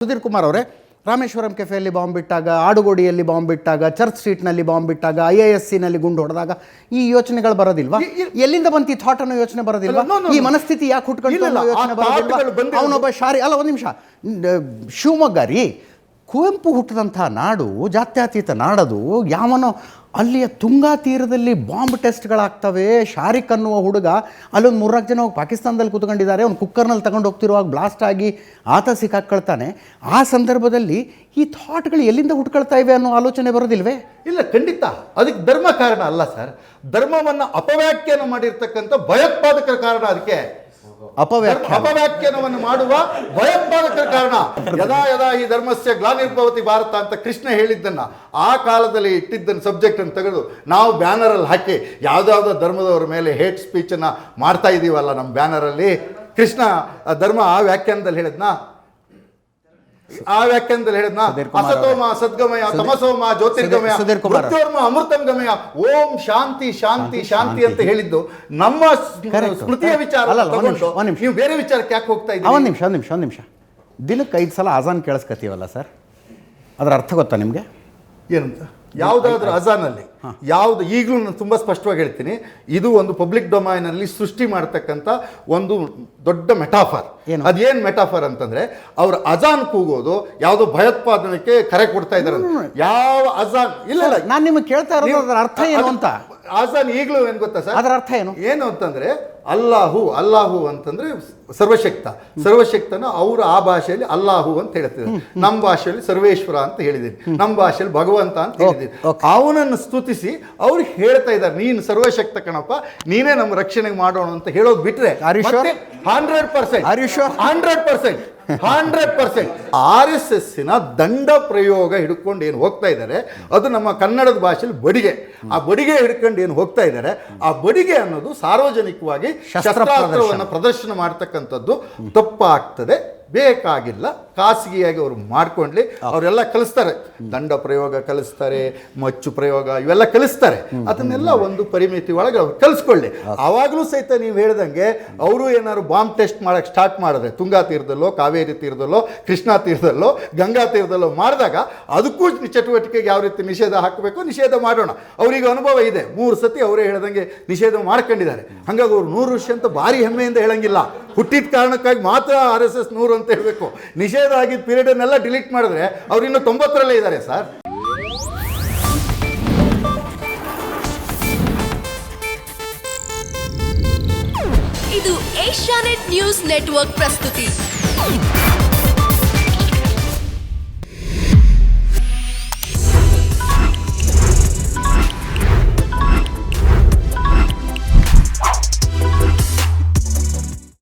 ಸುಧೀರ್ ಕುಮಾರ್ ಅವರೇ ರಾಮೇಶ್ವರಂ ಕೆಫೆಯಲ್ಲಿ ಬಾಂಬ್ ಬಿಟ್ಟಾಗ ಆಡುಗೋಡಿಯಲ್ಲಿ ಬಾಂಬ್ ಬಿಟ್ಟಾಗ ಚರ್ಚ್ ಸ್ಟ್ರೀಟ್ನಲ್ಲಿ ಬಾಂಬ್ ಬಿಟ್ಟಾಗ ಐ ಎ ಎಸ್ ಸಿನಲ್ಲಿ ಗುಂಡು ಹೊಡೆದಾಗ ಈ ಯೋಚನೆಗಳು ಬರೋದಿಲ್ವಾ? ಎಲ್ಲಿಂದ ಬಂತು ಈ ಥಾಟ್ ಅನ್ನೋ ಯೋಚನೆ ಬರೋದಿಲ್ವಾ? ಈ ಮನಸ್ಥಿತಿ ಯಾಕೆ ಹುಟ್ಕೊಂಡು ಯೋಚನೆ ಬರೋದಿಲ್ವಾ? ಅವನೊಬ್ಬ ಶಾರಿ ಅಲ್ಲ ಒಂದು ನಿಮಿಷ. ಶಿವಮೊಗ್ಗ ರೀ ಕುವೆಂಪು ಹುಟ್ಟಿದಂಥ ನಾಡು ಜಾತ್ಯತೀತ ನಾಡದು ಯಾವನೋ ಅಲ್ಲಿಯ ತುಂಗಾ ತೀರದಲ್ಲಿ ಬಾಂಬ್ ಟೆಸ್ಟ್ಗಳಾಗ್ತವೆ. ಶಾರಿಕ್ ಅನ್ನುವ ಹುಡುಗ ಅಲ್ಲೊಂದು ಮೂರ್ನಾಲ್ಕು ಜನ ಹೋಗಿ ಪಾಕಿಸ್ತಾನದಲ್ಲಿ ಕೂತ್ಕೊಂಡಿದ್ದಾರೆ. ಅವ್ನು ಕುಕ್ಕರ್ನಲ್ಲಿ ತಗೊಂಡು ಹೋಗ್ತಿರುವಾಗ ಬ್ಲಾಸ್ಟ್ ಆಗಿ ಆತ ಸಿಕ್ಕಾಕ್ಕೊಳ್ತಾನೆ. ಆ ಸಂದರ್ಭದಲ್ಲಿ ಈ ಥಾಟ್ಗಳು ಎಲ್ಲಿಂದ ಹುಟ್ಕೊಳ್ತಾ ಇವೆ ಅನ್ನೋ ಆಲೋಚನೆ ಬರೋದಿಲ್ವೇ? ಇಲ್ಲ, ಖಂಡಿತ. ಅದಕ್ಕೆ ಧರ್ಮ ಕಾರಣ ಅಲ್ಲ ಸರ್ ಧರ್ಮವನ್ನು ಅಪವ್ಯಾಖ್ಯಾನ ಮಾಡಿರ್ತಕ್ಕಂಥ ಭಯೋತ್ಪಾದಕರ ಕಾರಣ ಅದಕ್ಕೆ. ಅಪವ್ಯಾಖ್ಯಾನ. ಅಪವ್ಯಾಖ್ಯಾನವನ್ನು ಮಾಡುವ ಭಯೋತ್ಪಾದಕರ ಕಾರಣ. ಯದಾ ಯದಾ ಈ ಧರ್ಮಸ್ಯ ಗ್ಲಾನಿರ್ಭವತಿ ಭಾರತ ಅಂತ ಕೃಷ್ಣ ಹೇಳಿದ್ದನ್ನ ಆ ಕಾಲದಲ್ಲಿ ಇಟ್ಟಿದ್ದನ್ನ ಸಬ್ಜೆಕ್ಟ್ ಅನ್ನು ತೆಗೆದು ನಾವು ಬ್ಯಾನರ್ ಅಲ್ಲಿ ಹಾಕಿ ಯಾವ್ದಾವ್ದೋ ಧರ್ಮದವರ ಮೇಲೆ ಹೇಟ್ ಸ್ಪೀಚ್ ಅನ್ನ ಮಾಡ್ತಾ ಇದೀವಲ್ಲ ನಮ್ಮ ಬ್ಯಾನರ್ ಅಲ್ಲಿ. ಕೃಷ್ಣ ಧರ್ಮ ಆ ವ್ಯಾಖ್ಯಾನದಲ್ಲಿ ಹೇಳಿದ್ನಾ? ಆ ವ್ಯಾಖ್ಯಾನದಲ್ಲಿ ಹೇಳಿದ್ನ ಅಸತೋಮ ಸದ್ಗಮಯ ತಮಸೋಮ ಜ್ಯೋತಿರ್ಗಮಯ ಮೃತ್ಯೋರ್ಮ ಅಮೃತಂ ಗಮಯ ಓಂ ಶಾಂತಿ ಶಾಂತಿ ಶಾಂತಿ ಅಂತ ಹೇಳಿದ್ದು ನಮ್ಮ ಸ್ಮೃತಿಯ ವಿಚಾರ ನೀವು ಬೇರೆ ವಿಚಾರಕ್ಕೆ ಯಾಕೆ ಹೋಗ್ತಾ ಒಂದು ಇದ್ದೀರಿ? ನಿಮಿಷ ಒಂದು ನಿಮಿಷ ಒಂದು ನಿಮಿಷ. ದಿನಕ್ಕೆ ಐದು ಸಲ ಆಜಾನ್ ಕೇಳಿಸ್ಕತೀವಲ್ಲ ಸರ್? ಅದರ ಅರ್ಥ ಗೊತ್ತಾ ನಿಮಗೆ? ಏನಂತ? ಯಾವುದಾದ್ರೂ ಅಜಾನಲ್ಲಿ ಯಾವ್ದು ಈಗಲೂ ನಾನು ತುಂಬ ಸ್ಪಷ್ಟವಾಗಿ ಹೇಳ್ತೀನಿ. ಇದು ಒಂದು ಪಬ್ಲಿಕ್ ಡೊಮೈನಲ್ಲಿ ಸೃಷ್ಟಿ ಮಾಡ್ತಕ್ಕಂಥ ಒಂದು ದೊಡ್ಡ ಮೆಟಾಫರ್? ಅದೇನ್ ಮೆಟಾಫರ್ ಅಂತಂದ್ರೆ ಅವ್ರು ಅಜಾನ್ ಕೂಗೋದು ಯಾವುದೋ ಭಯೋತ್ಪಾದನೆಗೆ ಕರೆ ಕೊಡ್ತಾ ಇದ್ದಾರೆ ಯಾವ ಅಜಾನ್? ಇಲ್ಲ ಇಲ್ಲ. ನಾನು ನಿಮಗೆ ಕೇಳ್ತಾ ಇರೋದು ಅದರ ಅರ್ಥ ಏನು ಅಂತ? ಆಜಾನ್ ಈಗಲೂ ಏನು ಗೊತ್ತಾ ಸರ್? ಅದರ ಅರ್ಥ ಏನು? ಏನು ಅಂತಂದ್ರೆ ಅಲ್ಲಾಹು ಅಲ್ಲಾಹು ಅಂತಂದ್ರೆ ಸರ್ವಶಕ್ತ. ಸರ್ವಶಕ್ತನ ಅವರು ಆ ಭಾಷೆಯಲ್ಲಿ ಅಲ್ಲಾಹು ಅಂತ ಹೇಳ್ತಿದ್ದಾರೆ. ನಮ್ಮ ಭಾಷೆಯಲ್ಲಿ ಸರ್ವೇಶ್ವರ ಅಂತ ಹೇಳಿದ್ದೀನಿ. ನಮ್ಮ ಭಾಷೆಯಲ್ಲಿ ಭಗವಂತ ಅಂತ ಹೇಳಿದ್ದೀನಿ. ಅವನನ್ನು ಸ್ತುತಿಸಿ ಅವ್ರು ಹೇಳ್ತಾ ಇದ್ದಾರೆ ನೀನು ಸರ್ವಶಕ್ತ ಕಣಪ್ಪ ನೀನೇ ನಮ್ಮ ರಕ್ಷಣೆ ಮಾಡೋಣ ಅಂತ ಹೇಳೋದು ಬಿಟ್ರೆ? Hundred percent? Hundred percent hundred percent. R S ಎಸ್ಸಿನ ದಂಡ ಪ್ರಯೋಗ ಹಿಡ್ಕೊಂಡು ಏನು ಹೋಗ್ತಾ ಇದ್ದಾರೆ ಅದು ನಮ್ಮ ಕನ್ನಡದ ಭಾಷೆಯಲ್ಲಿ ಬಡಿಗೆ. ಆ ಬಡಿಗೆ ಹಿಡ್ಕೊಂಡು ಏನು ಹೋಗ್ತಾ ಇದ್ದಾರೆ ಆ ಬಡಿಗೆ ಅನ್ನೋದು ಸಾರ್ವಜನಿಕವಾಗಿ ಶಸ್ತ್ರ ಶಸ್ತ್ರಾಸ್ತ್ರವನ್ನು ಪ್ರದರ್ಶನ ಮಾಡ್ತಕ್ಕಂಥದ್ದು ತಪ್ಪಾಗ್ತದೆ. ಬೇಕಾಗಿಲ್ಲ ಖಾಸಗಿಯಾಗಿ ಅವರು ಮಾಡ್ಕೊಂಡ್ಲಿ ಅವರೆಲ್ಲ ಕಲಿಸ್ತಾರೆ. ದಂಡ ಪ್ರಯೋಗ ಕಲಿಸ್ತಾರೆ ಮಚ್ಚು ಪ್ರಯೋಗ ಇವೆಲ್ಲ ಕಲಿಸ್ತಾರೆ. ಅದನ್ನೆಲ್ಲ ಒಂದು ಪರಿಮಿತಿ ಒಳಗೆ ಅವ್ರು ಕಲಿಸ್ಕೊಳ್ಳಿ. ಆವಾಗಲೂ ಸಹಿತ ನೀವು ಹೇಳ್ದಂಗೆ ಅವರು ಏನಾದ್ರು ಬಾಂಬ್ ಟೆಸ್ಟ್ ಮಾಡಕ್ಕೆ ಸ್ಟಾರ್ಟ್ ಮಾಡಿದ್ರೆ ತುಂಗಾ ತೀರದಲ್ಲೋ ಕಾವೇರಿ ತೀರದಲ್ಲೋ ಕೃಷ್ಣಾ ತೀರದಲ್ಲೋ ಗಂಗಾ ತೀರದಲ್ಲೋ ಮಾಡಿದಾಗ ಅದಕ್ಕೂ ಚಟುವಟಿಕೆಗೆ ಯಾವ ರೀತಿ ನಿಷೇಧ ಹಾಕಬೇಕು ನಿಷೇಧ ಮಾಡೋಣ. ಅವರಿಗೆ ಅನುಭವ ಇದೆ. ಮೂರು ಸತಿ ಅವರೇ ಹೇಳ್ದಂಗೆ ನಿಷೇಧ ಮಾಡ್ಕೊಂಡಿದ್ದಾರೆ. ಹಾಗಾಗಿ ಅವ್ರು ನೂರು ವರ್ಷ ಅಂತ ಭಾರಿ ಹೆಮ್ಮೆಯಿಂದ ಹೇಳಂಗಿಲ್ಲ. ಹುಟ್ಟಿದ ಕಾರಣಕ್ಕಾಗಿ ಮಾತ್ರ ಆರ್ ಎಸ್ ಎಸ್ ನೂರು ಅಂತ ಹೇಳಬೇಕು. ನಿಷೇಧ ಆಗಿದ್ದ ಪೀರಿಯಡನ್ನೆಲ್ಲ ಡಿಲೀಟ್ ಮಾಡಿದ್ರೆ ಅವ್ರು ಇನ್ನೂ ತೊಂಬತ್ತರಲ್ಲೇ ಇದ್ದಾರೆ ಸರ್. ಇದು ಏಷ್ಯಾನೆಟ್ ನ್ಯೂಸ್ ನೆಟ್ವರ್ಕ್ ಪ್ರಸ್ತುತಿ.